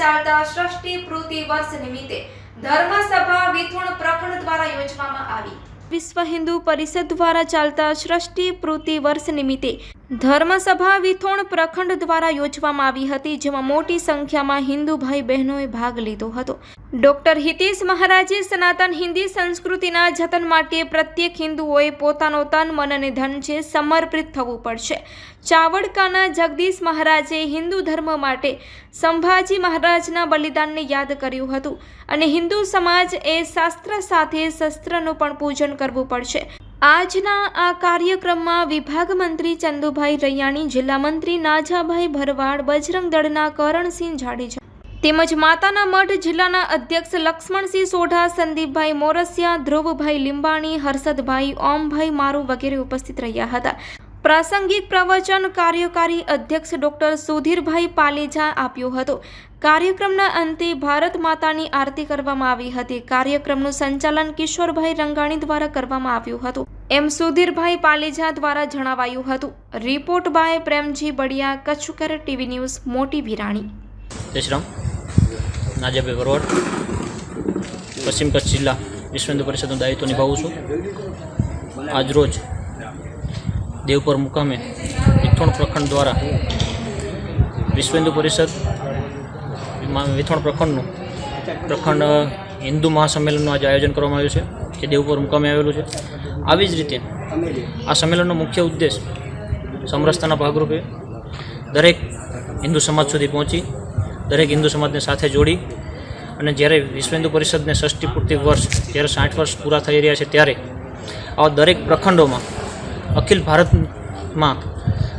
ચાલતા ષષ્ઠી પૂર્તિ વર્ષ નિમિત્તે ધર્મસભા વિથુણ પ્રખંડ દ્વારા યોજવામાં આવી. વિશ્વ હિન્દુ પરિષદ દ્વારા ચાલતા ષષ્ઠી પૂર્તિ વર્ષ નિમિત્તે ધર્મસભા વિથોણ પ્રખંડ દ્વારા યોજવામાં આવી હતી, જેમાં મોટી સંખ્યામાં હિન્દુ ભાઈ બહેનોએ ભાગ લીધો હતો. ડોક્ટર હિતેશ મહારાજે સનાતન હિન્દી સંસ્કૃતિના જતન માટે પ્રત્યેક હિન્દુઓએ પોતાનો તન, મન અને ધન છે સમર્પિત થવું પડશે. ચાવડકાના જગદીશ મહારાજે હિન્દુ ધર્મ માટે સંભાજી મહારાજના બલિદાનને યાદ કર્યું હતું અને હિન્દુ સમાજ એ શાસ્ત્ર સાથે શસ્ત્રનું પણ પૂજન કરવું પડશે. આજના આ કાર્યક્રમમાં વિભાગ મંત્રી ચંદુભાઈ રૈયાણી, જિલ્લા મંત્રી નાજાભાઈ ભરવાડ, બજરંગ દળના કરણસિંહ જાડેજા તેમજ માતાના મઠ જિલ્લાના અધ્યક્ષ લક્ષ્મણસિંહ સોઢા, સંદીપભાઈ મોરસિયા, ધ્રુવભાઈ લીંબાણી, હર્ષદભાઈ ઓમભાઈ મારુ વગેરે ઉપસ્થિત રહ્યા હતા. પ્રાસંગિક પ્રવચન કાર્યકારી અધ્યક્ષ ડોક્ટર સુધીરભાઈ પાલેજા આપ્યો હતો. કાર્યક્રમના અંતે ભારત માતાની આરતી કરવામાં આવી હતી. કાર્યક્રમનું સંચાલન કિશોરભાઈ રંગાણી દ્વારા કરવામાં આવ્યું હતું. એમ સુધીરભાઈ પાલેજા દ્વારા જણાવાયું હતું. Report by Premji Badiya, Kutchkar TV news, Moti Virani. જય શ્રી રામ. નાજાભાઈ વરવડ. પશ્ચિમ કચ્છ જિલ્લા વિશ્વ પરિષદનું દાયિત્વ નિભાવું છું. આજરોજ દેવપર મુકામે વિથોણ પ્રખંડ દ્વારા વિશ્વેન્દુ પરિષદ વિથોણ પ્રખંડનું પ્રખંડ હિન્દુ મહાસંમેલનનું આજે આયોજન કરવામાં આવ્યું છે. જે દેવપુર મુકામે આવેલું છે. આવી જ રીતે આ સંમેલનનો મુખ્ય ઉદ્દેશ સમરસતાના ભાગરૂપે દરેક હિન્દુ સમાજ સુધી પહોંચી, દરેક હિન્દુ સમાજને સાથે જોડી અને જ્યારે વિશ્વ હિન્દુ પરિષદને ષષ્ઠી પૂર્તિ વર્ષ, જ્યારે સાઠ વર્ષ પૂરા થઈ રહ્યા છે ત્યારે આવા દરેક પ્રખંડોમાં, અખિલ ભારતમાં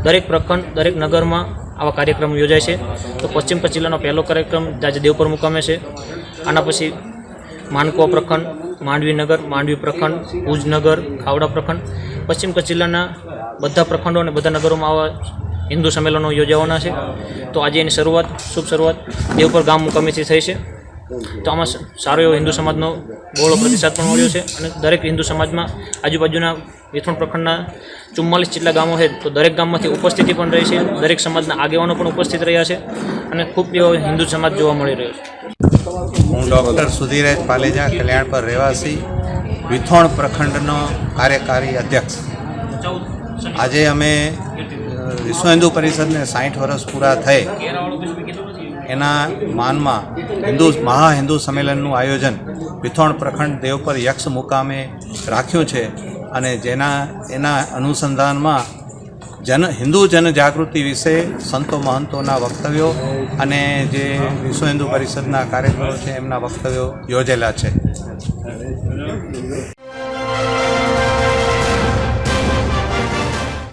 દરેક પ્રખંડ, દરેક નગરમાં આવા કાર્યક્રમ યોજાય છે. તો પશ્ચિમ કચ્છ જિલ્લાનો પહેલો કાર્યક્રમ આજે દેવપર મુકામે છે. આના પછી માનકુવા પ્રખંડ માંડવી નગર, માંડવી પ્રખંડ ભુજનગર ખાવડા પ્રખંડ, પશ્ચિમ કચ્છ જિલ્લાના બધા પ્રખંડો અને બધા નગરોમાં આવા હિન્દુ સંમેલનો યોજાવાના છે. તો આજે એની શરૂઆત, શુભ શરૂઆત દેવપર ગામ મુકામેથી થઈ છે. તો આમાં સારો એવો હિન્દુ સમાજનો બહોળો પ્રતિસાદ પણ મળ્યો છે અને દરેક હિન્દુ સમાજમાં આજુબાજુના વિથોણ પ્રખંડના ચુમ્માલીસ જેટલા ગામો છે, તો દરેક ગામમાંથી ઉપસ્થિતિ પણ રહી છે. દરેક સમાજના આગેવાનો પણ ઉપસ્થિત રહ્યા છે અને ખૂબ એવો હિન્દુ સમાજ જોવા મળી રહ્યો છે. હું ડૉક્ટર સુધીરાજ પાલેજા, કલ્યાણપર રહેવાસી, વિથોણ પ્રખંડનો કાર્યકારી અધ્યક્ષ. આજે અમે વિશ્વ હિન્દુ પરિષદને સાઠ વર્ષ પૂરા થઈ. એના માનમાં હિન્દુ, મહા હિન્દુ સંમેલનનું આયોજન વિથોણ પ્રખંડ દેવપર યક્ષ મુકામે રાખ્યું છે અને જેના, એના અનુસંધાનમાં જન હિન્દુ જનજાગૃતિ વિશે સંતો મહંતોના વક્તવ્યો અને જે વિશ્વ હિન્દુ પરિષદના કાર્યકરો છે એમના વક્તવ્યો યોજેલા છે.